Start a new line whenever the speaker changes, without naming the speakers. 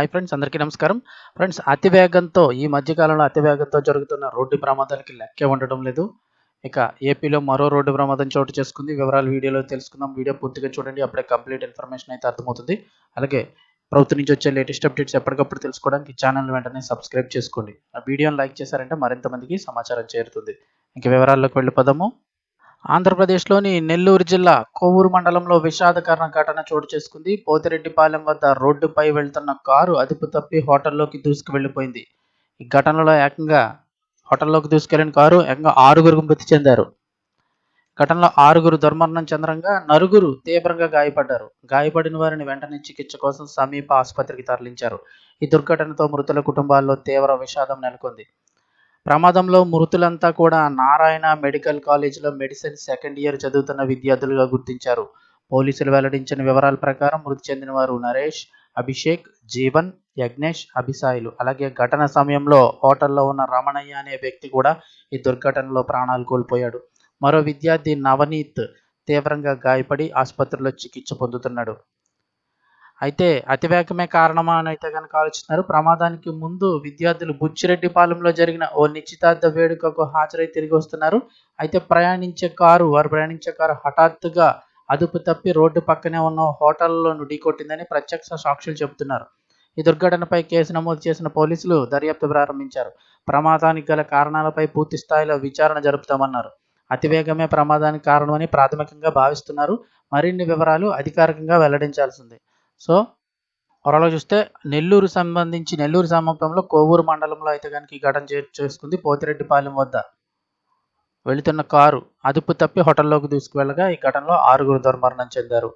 Hi friends అందరికీ నమస్కారం. Friends అతివేగంతో ఈ మధ్యకాలంలో అతివేగంతో జరుగుతున్న రోడ్డు ప్రమాదాలకి లెక్కే ఉండడం లేదు. ఇక ఏపీలో మరో రోడ్డు ప్రమాదం చోటు చేసుకుంది. వివరాలు వీడియోలో తెలుసుకుందాం. వీడియో పూర్తిగా చూడండి. అప్పుడే కంప్లీట్ ఇన్ఫర్మేషన్ అయితే అర్థమవుతుంది. అలాగే ప్రభుత్వం నుంచి వచ్చే లేటెస్ట్ అప్డేట్స్ ఎప్పటికప్పుడు తెలుసుకోవడానికి ఛానల్ వెంటనే సబ్స్క్రైబ్ చేసుకోండి. ఆ వీడియోని లైక్ చేశారంటే మరింత మందికి సమాచారం చేరుతుంది. ఇంక వివరాల్లోకి వెళ్ళిపోదాము. ఆంధ్రప్రదేశ్లోని నెల్లూరు జిల్లా కోవూరు మండలంలో విషాదకరణ ఘటన చోటు చేసుకుంది. పోతిరెడ్డిపాలెం వద్ద రోడ్డుపై వెళ్తున్న కారు అదుపు తప్పి హోటల్లోకి దూసుకు వెళ్ళిపోయింది ఈ ఘటనలో ఏకంగా హోటల్లోకి దూసుకెళ్ళిన కారు ఏకంగా ఆరుగురు మృతి చెందారు. ఘటనలో ఆరుగురు దుర్మరణం చెందడంగా నలుగురు తీవ్రంగా గాయపడ్డారు. గాయపడిన వారిని వెంటనే చికిత్స కోసం సమీప ఆసుపత్రికి తరలించారు. ఈ దుర్ఘటనతో మృతుల కుటుంబాల్లో తీవ్ర విషాదం నెలకొంది. ప్రమాదంలో మృతులంతా కూడా నారాయణ మెడికల్ కాలేజీలో మెడిసిన్ సెకండ్ ఇయర్ చదువుతున్న విద్యార్థులుగా గుర్తించారు. పోలీసులు వెల్లడించిన వివరాల ప్రకారం మృతి చెందిన వారు నరేష్ అభిషేక్ జీవన్ యజ్ఞేష్ అభిసాయిలు. అలాగే ఘటన సమయంలో హోటల్లో ఉన్న రమణయ్య అనే వ్యక్తి కూడా ఈ దుర్ఘటనలో ప్రాణాలు కోల్పోయాడు. మరో విద్యార్థి నవనీత్ తీవ్రంగా గాయపడి ఆసుపత్రిలో చికిత్స పొందుతున్నాడు. అయితే అతివేగమే కారణమా అని అయితే కనుక ఆలోచిస్తున్నారు. ప్రమాదానికి ముందు విద్యార్థులు బుచ్చిరెడ్డిపాలెంలో జరిగిన ఓ నిశ్చితార్థ వేడుకకు హాజరై తిరిగి వస్తున్నారు. అయితే ప్రయాణించే కారు వారు ప్రయాణించే కారు హఠాత్తుగా అదుపు తప్పి రోడ్డు పక్కనే ఉన్న హోటల్లోను ఢీకొట్టిందని ప్రత్యక్ష సాక్షులు చెబుతున్నారు. ఈ దుర్ఘటనపై కేసు నమోదు చేసిన పోలీసులు దర్యాప్తు ప్రారంభించారు. ప్రమాదానికి గల కారణాలపై పూర్తి స్థాయిలో విచారణ జరుపుతామన్నారు. అతివేగమే ప్రమాదానికి కారణమని ప్రాథమికంగా భావిస్తున్నారు. మరిన్ని వివరాలు అధికారికంగా వెల్లడించాల్సింది. సో త్వరలో చూస్తే నెల్లూరు సంబంధించి నెల్లూరు సమీపంలో కోవూరు మండలంలో అయితే కనుక ఈ ఘటన చేసుకుంది పోతిరెడ్డిపాలెం వద్ద. వెళుతున్న కారు అదుపు తప్పి హోటల్లోకి దూసుకువెళ్ళగా ఈ ఘటనలో ఆరుగురు దుర్మరణం చెందారు.